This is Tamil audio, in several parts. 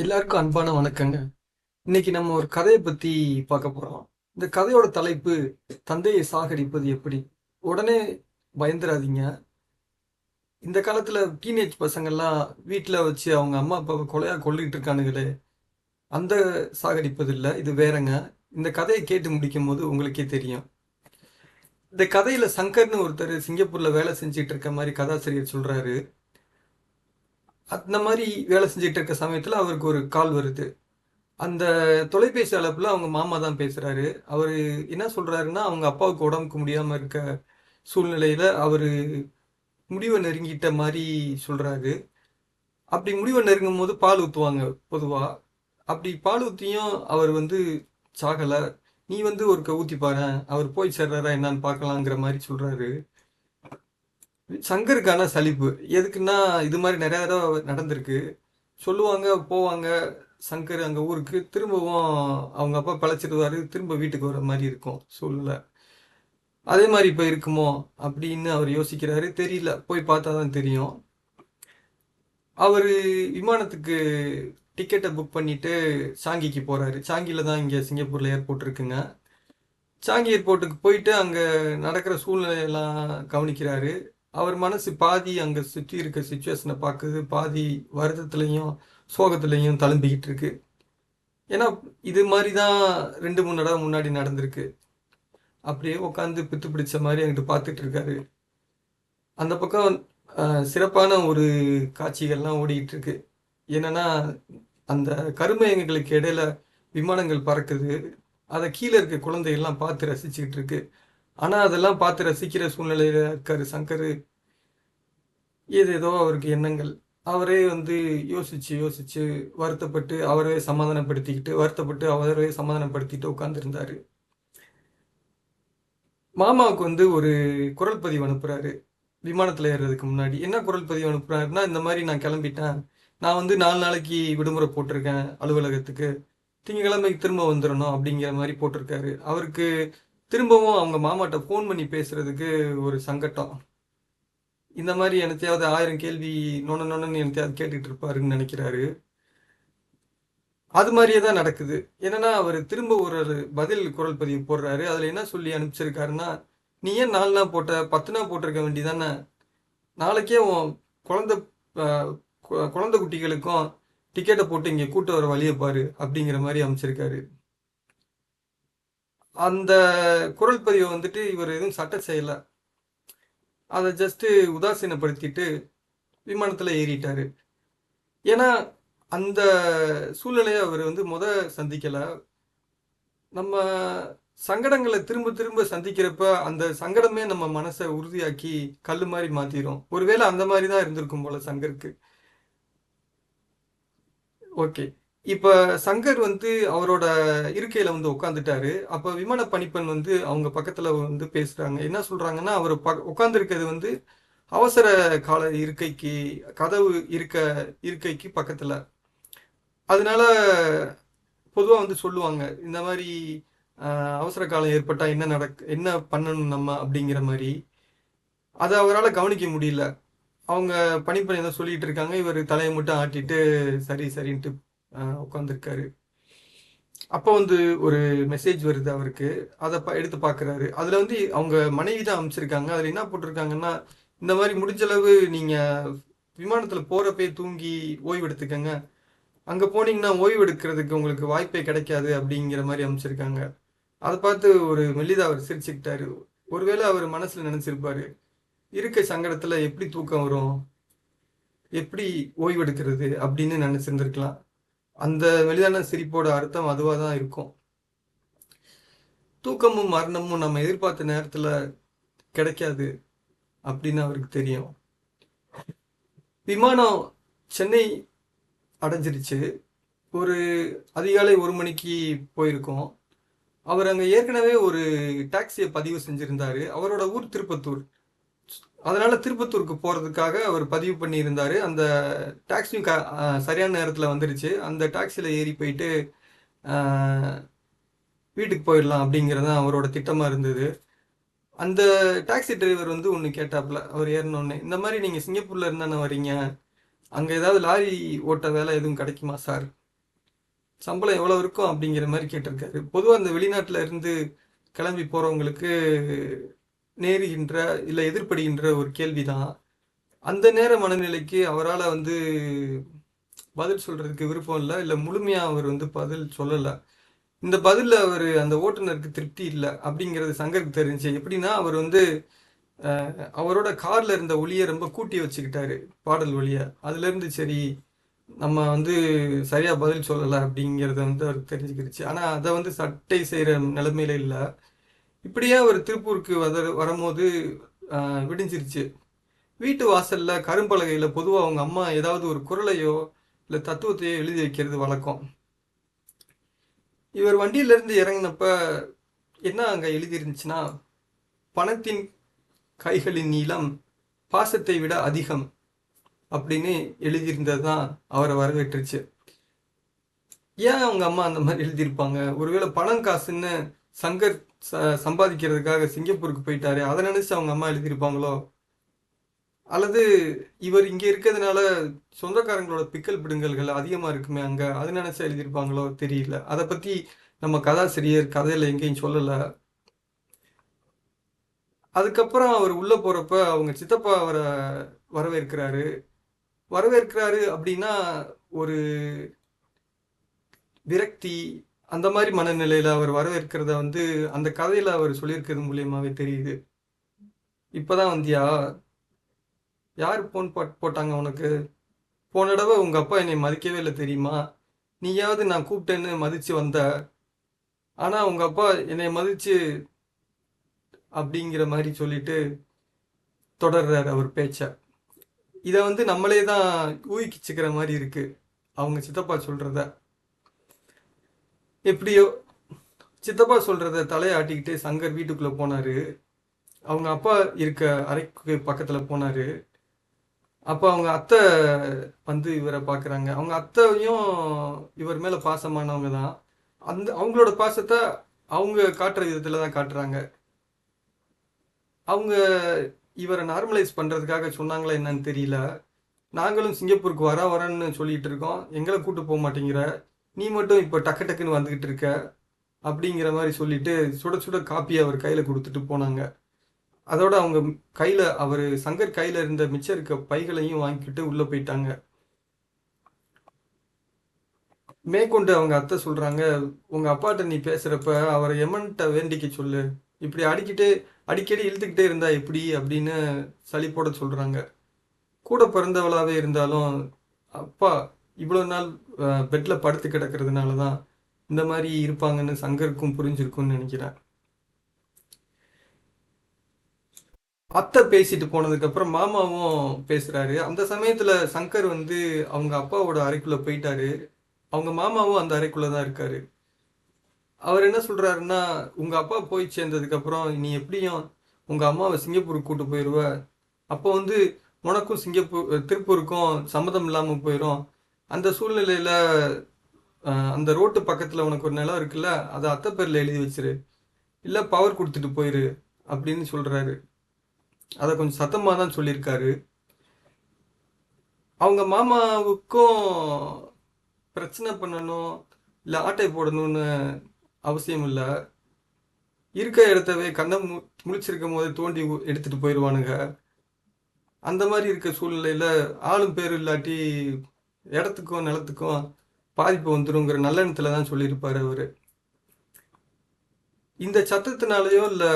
எல்லாருக்கும் அன்பான வணக்கங்க. இன்னைக்கு நம்ம ஒரு கதையை பத்தி பார்க்க போறோம். இந்த கதையோட தலைப்பு தந்தையை சாகடிப்பது எப்படி? உடனே பயந்துராதீங்க. இந்த காலத்துல டீனேஜ் பசங்கள்லாம் வீட்டில் வச்சு அவங்க அம்மா அப்பாவை கொலையா கொல்லிட்டு இருக்கானுங்களே அந்த சாகடிப்பது இல்லை இது வேறங்க. இந்த கதையை கேட்டு முடிக்கும் போது உங்களுக்கே தெரியும். இந்த கதையில சங்கர்னு ஒருத்தர் சிங்கப்பூர்ல வேலை செஞ்சுட்டு இருக்க மாதிரி கதாசிரியர் சொல்றாரு. அந்த மாதிரி வேலை செஞ்சுட்டு இருக்க சமயத்தில் அவருக்கு ஒரு கால் வருது. அந்த தொலைபேசி அழைப்பில் அவங்க மாமா தான் பேசுகிறாரு அவர் என்ன சொல்கிறாருன்னா அவங்க அப்பாவுக்கு உடம்புக்கு முடியாமல் இருக்க சூழ்நிலையில் அவர் முடிவை நெருங்கிட்ட மாதிரி சொல்கிறாரு அப்படி முடிவை நெருங்கும் போது பால் ஊற்றுவாங்க பொதுவாக அப்படி பால் ஊற்றியும் அவர் வந்து சாகலை. நீ வந்து ஒரு ஊற்றி பாரு அவர் போய் சேர்றாரா என்னன்னு பார்க்கலாங்கிற மாதிரி சொல்கிறாரு சங்கருக்கான சலிப்பு. எதுக்குன்னா இது மாதிரி நிறையா தடவை நடந்திருக்கு. சொல்லுவாங்க போவாங்க சங்கர் அங்கே ஊருக்கு. திரும்பவும் அவங்க அப்பா பழச்சிடுவாரு. திரும்ப வீட்டுக்கு வர மாதிரி இருக்கும். சூழ்நிலை. அதே மாதிரி இப்போ இருக்குமோ அப்படின்னு அவர் யோசிக்கிறாரு. தெரியல. போய் பார்த்தா தான் தெரியும். அவர் விமானத்துக்கு டிக்கெட்டை புக் பண்ணிட்டு சாங்கிக்கு போகிறாரு சாங்கியில் தான் இங்கே சிங்கப்பூரில் ஏர்போர்ட் இருக்குங்க. சாங்கி ஏர்போர்ட்டுக்கு போயிட்டு அங்கே நடக்கிற சூழ்நிலையெல்லாம் கவனிக்கிறாரு. அவர் மனசு பாதி அங்கே சுற்றி இருக்க சுச்சுவேஷனை பார்க்குது பாதி வருத்தத்துலேயும் சோகத்துலேயும் தழும்பிக்கிட்டு இருக்கு. ஏன்னா இது மாதிரி தான் ரெண்டு மூணு தடவை முன்னாடி நடந்திருக்கு. அப்படியே உட்காந்து பித்து பிடிச்ச மாதிரி அங்கிட்டு பார்த்துட்டு இருக்காரு. அந்த பக்கம் சிறப்பான ஒரு காட்சிகள்லாம் ஓடிக்கிட்டு இருக்கு. என்னன்னா அந்த கருமையங்களுக்கு இடையில விமானங்கள் பறக்குது. அதை கீழே இருக்க குழந்தைகள்லாம் பார்த்து ரசிச்சுக்கிட்டு இருக்கு. ஆனால் அதெல்லாம் பார்த்து ரசிக்கிற சூழ்நிலையில் இருக்காரு சங்கர். ஏதேதோ அவருக்கு எண்ணங்கள். அவரே வந்து யோசிச்சு யோசிச்சு வருத்தப்பட்டு அவரே சமாதானப்படுத்திக்கிட்டு வருத்தப்பட்டு அவரே சமாதானப்படுத்திட்டு உட்காந்துருந்தாரு மாமாவுக்கு வந்து ஒரு குரல் பதிவு அனுப்புறாரு. விமானத்தில் ஏறுறதுக்கு முன்னாடி. என்ன குரல் பதிவு அனுப்புறாருன்னா இந்த மாதிரி நான் கிளம்பிட்டேன். நான் வந்து நாலு நாளைக்கு விடுமுறை போட்டிருக்கேன் அலுவலகத்துக்கு. திங்கக்கிழமைக்கு திரும்ப வந்துடணும் அப்படிங்கிற மாதிரி போட்டிருக்காரு. அவருக்கு திரும்பவும் அவங்க மாமாட்ட ஃபோன் பண்ணி பேசுறதுக்கு ஒரு சங்கட்டம். இந்த மாதிரி எனத்தையாவது ஆயிரம் கேள்வி நொண்ண நொண்ணன்னு எனத்தையாவது கேட்டுட்டு இருப்பாருன்னு நினைக்கிறாரு. அது மாதிரியே தான் நடக்குது. என்னன்னா அவர் திரும்ப ஒரு பதில் குரல் பதிவு போடுறாரு. அதுல என்ன சொல்லி அனுப்பிச்சிருக்காருன்னா நீ ஏன் நாலு நாள் போட்ட பத்து நாள் போட்டிருக்க வேண்டிதானே நாளைக்கே உன் குழந்தை கு- குழந்தை குட்டிகளுக்கும் டிக்கெட்டை போட்டு இங்கே கூட்டு வர வழியை பாரு அப்படிங்கிற மாதிரி அமைச்சிருக்காரு அந்த குரல் பதிவை வந்துட்டு இவர் எதுவும் சட்ட செய்யலை. அதை ஜஸ்ட்டு உதாசீனப்படுத்திட்டு விமானத்தில் ஏறிட்டார். ஏன்னா அந்த சூழ்நிலையை அவர் வந்து முத சந்திக்கலை. நம்ம சங்கடங்களை திரும்ப திரும்ப சந்திக்கிறப்ப அந்த சங்கடமே நம்ம மனசை உறுதியாக்கி கல் மாதிரி மாத்திரும். ஒருவேளை அந்த மாதிரி தான் இருந்திருக்கும் போல சங்கருக்கு. ஓகே. இப்போ சங்கர் வந்து அவரோட இருக்கையில வந்து உட்காந்துட்டாரு அப்போ விமான பணிப்பெண் வந்து அவங்க பக்கத்துல வந்து பேசுறாங்க. என்ன சொல்றாங்கன்னா அவர் ப உட்காந்துருக்கிறது வந்து அவசர கால இருக்கைக்கு கதவு இருக்க இருக்கைக்கு பக்கத்துல. அதனால பொதுவாக வந்து சொல்லுவாங்க இந்த மாதிரி அவசர காலம் ஏற்பட்டால் என்ன நடக் என்ன பண்ணணும் நம்ம அப்படிங்கிற மாதிரி அதை அவரால் கவனிக்க முடியல. அவங்க பணிப்பெண் தான் சொல்லிட்டு இருக்காங்க. இவர் தலையை மட்டும் ஆட்டிட்டு சரி சரின்ட்டு உட்காந்துருக்காரு அப்போ வந்து ஒரு மெசேஜ் வருது அவருக்கு. அதை ப- எடுத்து பார்க்குறாரு அதில் வந்து அவங்க மனைவி தான் அமைச்சிருக்காங்க அதில் என்ன போட்டிருக்காங்கன்னா இந்த மாதிரி முடிஞ்ச அளவு நீங்கள் விமானத்தில் போகிறப்பே தூங்கி ஓய்வு எடுத்துக்கங்க. அங்கே போனீங்கன்னா ஓய்வு எடுக்கிறதுக்கு உங்களுக்கு வாய்ப்பே கிடைக்காது அப்படிங்கிற மாதிரி அமைச்சிருக்காங்க அதை பார்த்து ஒரு மெல்லிதா அவர் சிரிச்சுக்கிட்டாரு. ஒருவேளை அவர் மனசில் நினச்சிருப்பாரு இருக்க சங்கடத்தில் எப்படி தூக்கம் வரும்? எப்படி ஓய்வெடுக்கிறது அப்படின்னு நினச்சிருந்துருக்கலாம். அந்த மெலிதான சிரிப்போட அர்த்தம் அதுவாக தான் இருக்கும். தூக்கமும் மரணமும் நம்ம எதிர்பார்த்த நேரத்தில் கிடைக்காது அப்படின்னு அவருக்கு தெரியும். விமானம் சென்னை அடைஞ்சிருச்சு. ஒரு அதிகாலை ஒரு மணிக்கு போயிருக்கோம். அவர் அங்கே ஏற்கனவே ஒரு டாக்ஸியை பதிவு செஞ்சுருந்தாரு. அவரோட ஊர் திருப்பத்தூர். அதனால திருப்பத்தூருக்கு போகிறதுக்காக அவர் பதிவு பண்ணியிருந்தார். அந்த டாக்ஸியும் க சரியான நேரத்தில் வந்துருச்சு. அந்த டாக்ஸியில் ஏறி போயிட்டு வீட்டுக்கு போயிடலாம் அப்படிங்கிறது தான் அவரோட திட்டமாக இருந்தது. அந்த டாக்ஸி டிரைவர் வந்து ஒன்று கேட்டாப்புல அவர் ஏறினோடனே இந்த மாதிரி நீங்கள் சிங்கப்பூரில் இருந்தானே வரீங்க அங்கே ஏதாவது லாரி ஓட்ட வேலை எதுவும் கிடைக்குமா சார்? சம்பளம் எவ்வளோ இருக்கும் அப்படிங்கிற மாதிரி கேட்டிருக்காரு. பொதுவாக அந்த வெளிநாட்டில் இருந்து கிளம்பி போகிறவங்களுக்கு நேருகின்ற இல்லை எதிர்ப்படுகின்ற ஒரு கேள்விதான் அந்த நேர மனநிலைக்கு அவரால் வந்து பதில் சொல்றதுக்கு விருப்பம் இல்லை இல்லை முழுமையாக அவர் வந்து பதில் சொல்லலை. இந்த பதிலில் அவர் அந்த ஓட்டுநருக்கு திருப்தி இல்லை அப்படிங்கிறது சங்கருக்கு தெரிஞ்சு எப்படின்னா அவர் வந்து அவரோட காரில் இருந்த ஒளியை ரொம்ப கூட்டி வச்சுக்கிட்டாரு பாடல் ஒளியை. அதுலேருந்து சரி நம்ம வந்து சரியாக பதில் சொல்லலை அப்படிங்கிறத வந்து அவருக்கு தெரிஞ்சுக்கிடுச்சு ஆனால் அதை வந்து சட்டை செய்கிற நிலைமையில இல்லை. இப்படியே அவர் திருப்பூருக்கு வர வரும்போது விடிஞ்சிருச்சு. வீட்டு வாசலில் கரும்பலகையில் பொதுவாக அவங்க அம்மா ஏதாவது ஒரு குரலையோ இல்லை தத்துவத்தையோ எழுதி வைக்கிறது வழக்கம். இவர் வண்டியிலேருந்து இறங்கினப்ப என்ன அங்கே எழுதியிருந்துச்சுன்னா பணத்தின் கைகளின் நீளம் பாசத்தை விட அதிகம் அப்படின்னு எழுதியிருந்தது தான் அவரை வரவேற்றுச்சு. ஏன் அவங்க அம்மா அந்த மாதிரி எழுதியிருப்பாங்க? ஒருவேளை பணம் காசுன்னு சங்கர் ச- சம்பாதிக்கிறதுக்காக சிங்கப்பூருக்கு போயிட்டாரு. அதை நினைச்சு அவங்க அம்மா எழுதியிருப்பாங்களோ? அல்லது இவர் இங்க இருக்கிறதுனால சொந்தக்காரங்களோட பிக்கல் பிடுங்கல்கள் அதிகமா இருக்குமே அங்க அது நினைச்சு எழுதியிருப்பாங்களோ தெரியல. அதை பத்தி நம்ம கதாசிரியர் கதையில எங்கேயும் சொல்லல. அதுக்கப்புறம் அவர் உள்ள போறப்ப அவங்க சித்தப்பா அவரை வரவேற்கிறாரு. வரவேற்கிறாரு அப்படின்னா ஒரு விரக்தி அந்த மாதிரி மனநிலையில அவர் வரவேற்கிறத வந்து அந்த கதையில அவர் சொல்லியிருக்கிறது மூலியமாவே தெரியுது. இப்பதான் வந்தியா யார் போன் போட்டாங்க உனக்கு? போன தடவை உங்க அப்பா என்னை மதிக்கவே இல்லை தெரியுமா? நீயாவது நான் கூப்பிட்டேன்னு மதிச்சு வந்த ஆனா உங்க அப்பா என்னை மதிச்சு அப்படிங்கிற மாதிரி சொல்லிட்டு தொடர்றாரு அவர் பேச்ச. இதை வந்து நம்மளே தான் ஊகிச்சுக்கிற மாதிரி இருக்கு. அவங்க சித்தப்பா சொல்றத. எப்படியோ சித்தப்பா சொல்கிறத தலையாட்டிக்கிட்டே சங்கர் வீட்டுக்குள்ளே போனார். அவங்க அப்பா இருக்க அறைக்கு பக்கத்தில் போனாரு. அப்போ அவங்க அத்தை வந்து இவரை பார்க்குறாங்க அவங்க அத்தையும் இவர் மேலே பாசமானவங்க தான். அந்த அவங்களோட பாசத்தை அவங்க காட்டுற விதத்தில் தான் காட்டுறாங்க. அவங்க இவரை நார்மலைஸ் பண்ணுறதுக்காக சொன்னாங்களா என்னன்னு தெரியல. நாங்களும் சிங்கப்பூருக்கு வர வரேன்னு சொல்லிட்டு இருக்கோம். எங்களை கூட்டு போக மாட்டேங்கிற. நீ மட்டும் இப்போ டக்கு டக்குன்னு வந்துக்கிட்டு இருக்க அப்படிங்கிற மாதிரி சொல்லிட்டு சுட சுட காப்பி அவர் கையில் கொடுத்துட்டு போனாங்க. அதோட அவங்க கையில் அவர் சங்கர் கையில் இருந்த மிச்சம் இருக்க பைகளையும் வாங்கிக்கிட்டு உள்ளே போயிட்டாங்க. மேற்கொண்டு அவங்க அத்தை சொல்கிறாங்க உங்கள் அப்பாட்ட நீ பேசுகிறப்ப அவரை எமன்ட்ட வேண்டிக்க சொல்லு. இப்படி அடிக்கிட்டே அடிக்கடி இழுத்துக்கிட்டே இருந்தா எப்படி? அப்படின்னு சளிப்போட சொல்கிறாங்க கூட பிறந்தவளாகவே இருந்தாலும் அப்பா இவ்வளோ நாள் பெட்டில் படுத்து கிடக்கிறதுனால தான் இந்த மாதிரி இருப்பாங்கன்னு சங்கருக்கும் புரிஞ்சிருக்கும்னு நினைக்கிறேன். அத்தை பேசிட்டு போனதுக்கப்புறம் மாமாவும் பேசுகிறாரு அந்த சமயத்தில் சங்கர் வந்து அவங்க அப்பாவோட அறைக்குள்ளே போயிட்டாரு. அவங்க மாமாவும் அந்த அறைக்குள்ளே தான் இருக்காரு. அவர் என்ன சொல்கிறாருன்னா உங்கள் அப்பா போய் சேர்ந்ததுக்கப்புறம் நீ எப்படியும் உங்கள் அம்மாவை சிங்கப்பூருக்கு கூட்டு போயிடுவ அப்போ வந்து உனக்கும் சிங்கப்பூர் திருப்பூருக்கும் சம்மதம் இல்லாமல் போயிடும் அந்த சூழ்நிலையில் அந்த ரோட்டு பக்கத்தில் உனக்கு ஒரு நிலம் இருக்குல்ல அதை அத்தை பேரில் எழுதி வச்சிரு. இல்லை பவர் கொடுத்துட்டு போயிரு அப்படின்னு சொல்கிறாரு அதை கொஞ்சம் சத்தமாக தான் சொல்லியிருக்காரு. அவங்க மாமாவுக்கும் பிரச்சனை பண்ணணும் இல்லை ஆட்டை போடணும்னு அவசியம் இல்லை. இருக்க இடத்தவே கண்ணை மு முழிச்சிருக்கும் போது தோண்டி எடுத்துகிட்டு போயிடுவானுங்க அந்த மாதிரி இருக்க சூழ்நிலையில் ஆளும் பேர் இல்லாட்டி இடத்துக்கும் நிலத்துக்கும் பாதிப்பு வந்துருங்கிற நல்லெண்ணத்துல தான் சொல்லியிருப்பார் அவர். இந்த சத்தத்தினாலேயோ இல்லை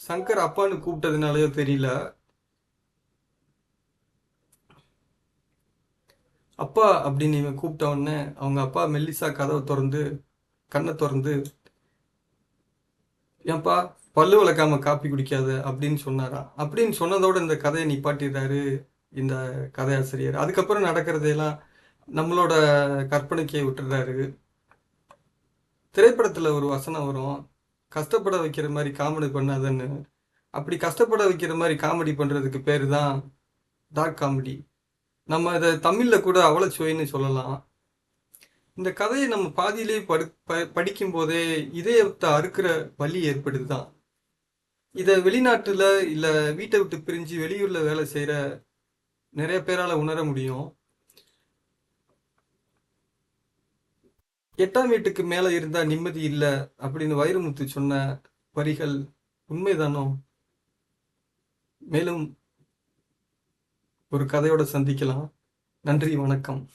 சங்கர் அப்பான்னு கூப்பிட்டதுனாலயோ தெரியல. அப்பா அப்படின்னு இவன் கூப்பிட்ட உடனே அவங்க அப்பா மெல்லிசா கதவை திறந்து கண்ணை திறந்து ஏன்பா பல்லு விளக்காம காப்பி குடிக்காத அப்படின்னு சொன்னாரா? அப்படின்னு சொன்னதோட இந்த கதையை நிப்பாட்டிடுறாரு இந்த கதையாசிரியர். அதுக்கப்புறம் நடக்கிறதையெல்லாம் நம்மளோட கற்பனைக்கே விட்டுறாரு. திரைப்படத்தில் ஒரு வசனம் வரும். கஷ்டப்பட வைக்கிற மாதிரி காமெடி பண்ணாதன்னு. அப்படி கஷ்டப்பட வைக்கிற மாதிரி காமெடி பண்ணுறதுக்கு பேர் தான் டார்க் காமெடி நம்ம இதை தமிழில் கூட அவ்வளோ சுவைன்னு சொல்லலாம். இந்த கதையை நம்ம பாதியிலேயே படு ப படிக்கும் போதே இதயத்தை அறுக்கிற வலி ஏற்படுதுதான். இதை வெளிநாட்டில் இல்லை வீட்டை விட்டு பிரிஞ்சு வெளியூரில் வேலை செய்கிற நிறைய பேரால உணர முடியும். எட்டாம் வீட்டுக்கு மேல இருந்தா நிம்மதி இல்ல அப்படின்னு வைரமுத்து சொன்ன வரிகள் உண்மைதானோ? மேலும் ஒரு கதையோட சந்திக்கலாம். நன்றி வணக்கம்.